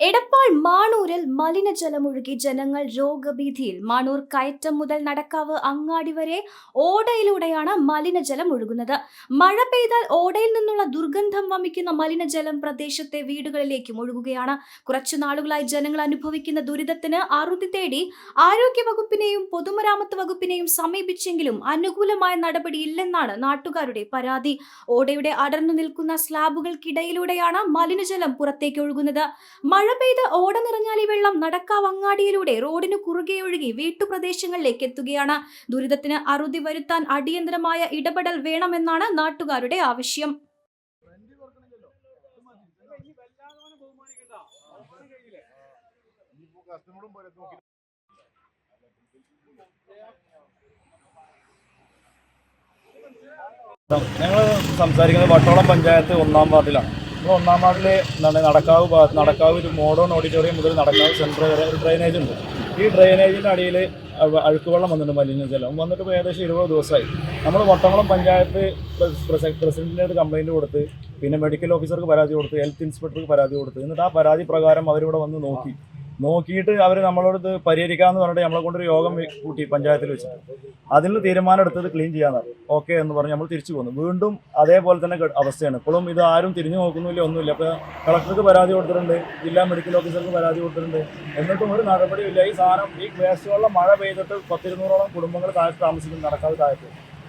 എടപ്പാൾ മാണൂരിൽ മലിനജലമൊഴുകി ജനങ്ങൾ രോഗഭീതിയിൽ. മാണൂർ കയറ്റം മുതൽ നടക്കാവ് അങ്ങാടി വരെ ഓടയിലൂടെയാണ് മലിനജലം ഒഴുകുന്നത്. മഴ പെയ്താൽ ഓടയിൽ നിന്നുള്ള ദുർഗന്ധം വമിക്കുന്ന മലിനജലം പ്രദേശത്തെ വീടുകളിലേക്കും ഒഴുകുകയാണ്. കുറച്ചു നാളുകളായി ജനങ്ങൾ അനുഭവിക്കുന്ന ദുരിതത്തിന് അറുതി തേടി ആരോഗ്യ വകുപ്പിനെയും പൊതുമരാമത്ത് വകുപ്പിനെയും സമീപിച്ചെങ്കിലും അനുകൂലമായ നടപടിയില്ലെന്നാണ് നാട്ടുകാരുടെ പരാതി. ഓടയുടെ അടർന്നു നിൽക്കുന്ന സ്ലാബുകൾക്കിടയിലൂടെയാണ് മലിനജലം പുറത്തേക്ക് ഒഴുകുന്നത്. മഴ പെയ്ത് ഓട നിറഞ്ഞാൽ ഈ വെള്ളം നടക്കാവങ്ങാടിയിലൂടെ റോഡിന് കുറുകെ ഒഴുകി വീട്ടുപ്രദേശങ്ങളിലേക്ക് എത്തുകയാണ്. ദുരിതത്തിന് അറുതി വരുത്താൻ അടിയന്തരമായ ഇടപെടൽ വേണമെന്നാണ് നാട്ടുകാരുടെ ആവശ്യം. ഞങ്ങൾ സംസാരിക്കുന്നത് വട്ടോളം പഞ്ചായത്ത് ഒന്നാം വാർഡിലാണ്. നമ്മൾ ഒന്നാം വാർഡിൽ എന്താണ് നടക്കാവ് ഭാഗത്ത് നടക്കാവ് ഒരു മോഡേൺ ഓഡിറ്റോറിയം മുതൽ നടക്കാവ് സെൻട്രൽ വരെ ഒരു ഡ്രെയിനേജ് ഉണ്ട്. ഈ ഡ്രെയിനേജിന്റെ അടിയിൽ അഴുക്കുവെള്ളം വന്നിട്ടുണ്ട് മലിനജലം വന്നിട്ട് ഇപ്പോൾ ഏകദേശം ഇരുപത് ദിവസമായി. നമ്മൾ വട്ടംകുളം പഞ്ചായത്ത് പ്രസിഡന്റിന്റെ ഒരു കംപ്ലയിന്റ് കൊടുത്ത് പിന്നെ മെഡിക്കൽ ഓഫീസർക്ക് പരാതി കൊടുത്ത് ഹെൽത്ത് ഇൻസ്പെക്ടർക്ക് പരാതി കൊടുത്ത് എന്നിട്ട് ആ പരാതി പ്രകാരം അവരിവിടെ വന്ന് നോക്കി. നോക്കിയിട്ട് അവർ നമ്മളോട് പരിഹരിക്കാമെന്ന് പറഞ്ഞിട്ട് നമ്മളെ കൊണ്ടൊരു യോഗം കൂട്ടി പഞ്ചായത്തിൽ വെച്ചിട്ട്. അതിൽ തീരുമാനം എടുത്തത് ക്ലീൻ ചെയ്യാനാണ് ഓക്കെ എന്ന് പറഞ്ഞ് നമ്മൾ തിരിച്ചു പോന്നു. വീണ്ടും അതേപോലെ തന്നെ അവസ്ഥയാണ്. ഇപ്പോഴും ഇത് ആരും തിരിഞ്ഞു നോക്കുന്നില്ല ഒന്നുമില്ല. അപ്പോൾ കളക്ടർക്ക് പരാതി കൊടുത്തിട്ടുണ്ട് ജില്ലാ മെഡിക്കൽ ഓഫീസർക്ക് പരാതി കൊടുത്തിട്ടുണ്ട്. എന്നിട്ടും ഒരു നടപടിയില്ല ഈ സാധനം ഈ വേസ്റ്റ് വെള്ളം മഴ പെയ്തിട്ട് പത്തിരുന്നൂറോളം കുടുംബങ്ങൾ താഴത്ത് താമസിക്കുന്നു നടക്കാതെ താഴത്ത്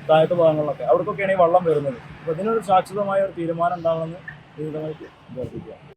താഴത്ത് ഭാഗങ്ങളിലൊക്കെ. അവർക്കൊക്കെയാണ് ഈ വെള്ളം വരുന്നത്. അപ്പോൾ ഇതിനൊരു ശാശ്വതമായ ഒരു തീരുമാനം ഉണ്ടാകണമെന്ന് വിവിധമായിട്ട് അഭ്യർത്ഥിക്കുക